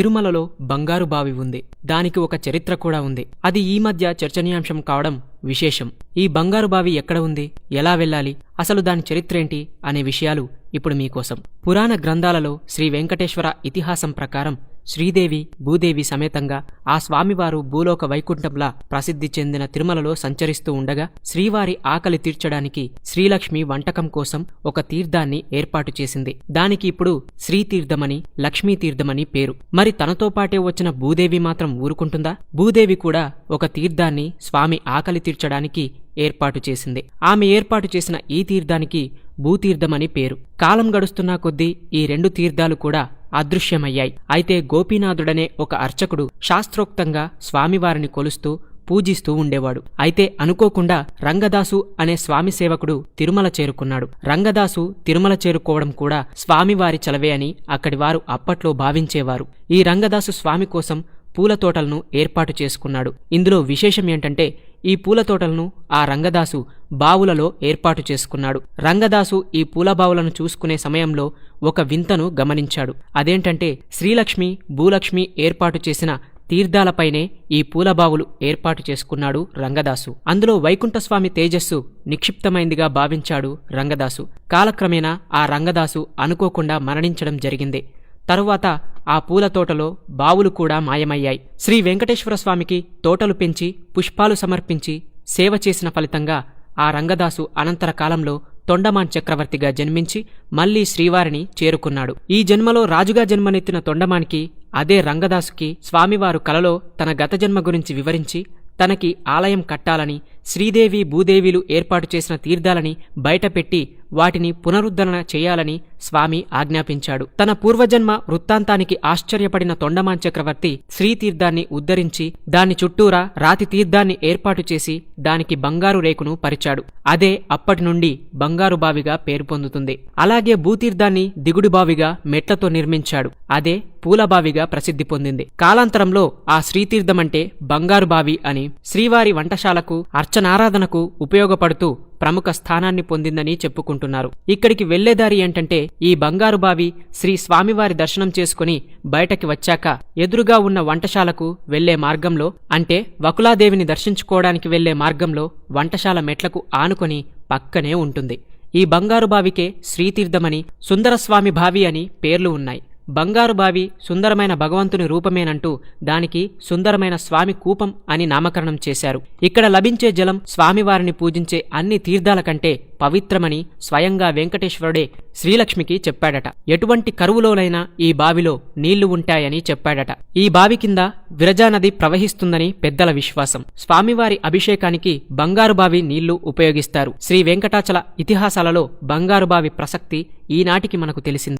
తిరుమలలో బంగారు బావి ఉంది. దానికి ఒక చరిత్ర కూడా ఉంది. అది ఈ మధ్య చర్చనీయాంశం కావడం విశేషం. ఈ బంగారు బావి ఎక్కడ ఉంది? ఎలా వెళ్ళాలి? అసలు దాని చరిత్రేంటి అనే విషయాలు ఇప్పుడు మీకోసం. పురాణ గ్రంథాలలో శ్రీ వెంకటేశ్వర ఇతిహాసం ప్రకారం శ్రీదేవి భూదేవి సమేతంగా ఆ స్వామివారు భూలోక వైకుంఠంలా ప్రసిద్ధి చెందిన తిరుమలలో సంచరిస్తూ ఉండగా శ్రీవారి ఆకలి తీర్చడానికి శ్రీలక్ష్మి వంటకం కోసం ఒక తీర్థాన్ని ఏర్పాటు చేసింది. దానికి ఇప్పుడు శ్రీతీర్థమని లక్ష్మీతీర్థమని పేరు. మరి తనతో పాటే వచ్చిన భూదేవి మాత్రం ఊరుకుంటుందా? భూదేవి కూడా ఒక తీర్థాన్ని స్వామి ఆకలి తీర్చడానికి ఏర్పాటు చేసింది. ఆమె ఏర్పాటు చేసిన ఈ తీర్థానికి భూతీర్థమని పేరు. కాలం గడుస్తున్నా కొద్దీ ఈ రెండు తీర్థాలు కూడా అదృశ్యమయ్యాయి. అయితే గోపీనాథుడనే ఒక అర్చకుడు శాస్త్రోక్తంగా స్వామివారిని కొలుస్తూ పూజిస్తూ ఉండేవాడు. అయితే అనుకోకుండా రంగదాసు అనే స్వామి సేవకుడు తిరుమల చేరుకున్నాడు. రంగదాసు తిరుమల చేరుకోవడం కూడా స్వామివారి చలవే అని అక్కడి వారు అప్పట్లో భావించేవారు. ఈ రంగదాసు స్వామి కోసం పూల తోటలను ఏర్పాటు చేసుకున్నాడు. ఇందులో విశేషం ఏంటంటే ఈ పూల తోటలను ఆ రంగదాసు బావులలో ఏర్పాటు చేసుకున్నాడు. రంగదాసు ఈ పూల బావులను చూసుకునే సమయంలో ఒక వింతను గమనించాడు. అదేంటంటే శ్రీలక్ష్మి భూలక్ష్మి ఏర్పాటు చేసిన తీర్థాలపైనే ఈ పూలబావులు ఏర్పాటు చేసుకున్నాడు రంగదాసు. అందులో వైకుంఠస్వామి తేజస్సు నిక్షిప్తమైందిగా భావించాడు రంగదాసు. కాలక్రమేణా ఆ రంగదాసు అనుకోకుండా మరణించడం జరిగింది. తరువాత ఆ పూల తోటలో బావులు కూడా మాయమయ్యాయి. శ్రీ వెంకటేశ్వర స్వామికి తోటలు పెంచి పుష్పాలు సమర్పించి సేవ చేసిన ఫలితంగా ఆ రంగదాసు అనంతర కాలంలో తొండమాన్ చక్రవర్తిగా జన్మించి మళ్ళీ శ్రీవారిని చేరుకున్నాడు. ఈ జన్మలో రాజుగా జన్మనెత్తిన తొండమానికి అదే రంగదాసుకి స్వామివారు కలలో తన గత జన్మ గురించి వివరించి తనకి ఆలయం కట్టాలని శ్రీదేవి భూదేవిలు ఏర్పాటు చేసిన తీర్థాలని బయటపెట్టి వాటిని పునరుద్ధరణ చేయాలని స్వామి ఆజ్ఞాపించాడు. తన పూర్వజన్మ వృత్తాంతానికి ఆశ్చర్యపడిన తొండమాన్ చక్రవర్తి శ్రీతీర్థాన్ని ఉద్ధరించి దాని చుట్టూరా రాతి తీర్థాన్ని ఏర్పాటు చేసి దానికి బంగారు రేకును పరిచాడు. అదే అప్పటి నుండి బంగారు బావిగా పేరు పొందుతుంది. అలాగే భూతీర్థాన్ని దిగుడు బావిగా మెట్లతో నిర్మించాడు. అదే పూలబావిగా ప్రసిద్ధి పొందింది. కాలాంతరంలో ఆ శ్రీతీర్థమంటే బంగారు బావి అని శ్రీవారి వంటశాలకు అర్చనారాధనకు ఉపయోగపడుతూ ప్రముఖ స్థానాన్ని పొందిందని చెప్పుకుంటున్నారు. ఇక్కడికి వెళ్ళేదారి ఏంటంటే ఈ బంగారు బావి శ్రీ స్వామివారి దర్శనం చేసుకుని బయటకి వచ్చాక ఎదురుగా ఉన్న వంటశాలకు వెళ్ళే మార్గంలో అంటే వకులాదేవిని దర్శించుకోవడానికి వెళ్ళే మార్గంలో వంటశాల మెట్లకు ఆనుకొని పక్కనే ఉంటుంది. ఈ బంగారు బావికే శ్రీతీర్థమని సుందరస్వామి బావి అని పేర్లు ఉన్నాయి. బంగారు బావి సుందరమైన భగవంతుని రూపమేనంటూ దానికి సుందరమైన స్వామి కూపం అని నామకరణం చేశారు. ఇక్కడ లభించే జలం స్వామివారిని పూజించే అన్ని తీర్థాల కంటే పవిత్రమని స్వయంగా వెంకటేశ్వరుడే శ్రీలక్ష్మికి చెప్పాడట. ఎటువంటి కరువులోనైనా ఈ బావిలో నీళ్ళు ఉంటాయని చెప్పాడట. ఈ బావి కింద విరజానది ప్రవహిస్తుందని పెద్దల విశ్వాసం. స్వామివారి అభిషేకానికి బంగారు బావి నీళ్ళు ఉపయోగిస్తారు. శ్రీ వెంకటాచల ఇతిహాసాలలో బంగారు బావి ప్రసక్తి ఈనాటికి మనకు తెలిసింది.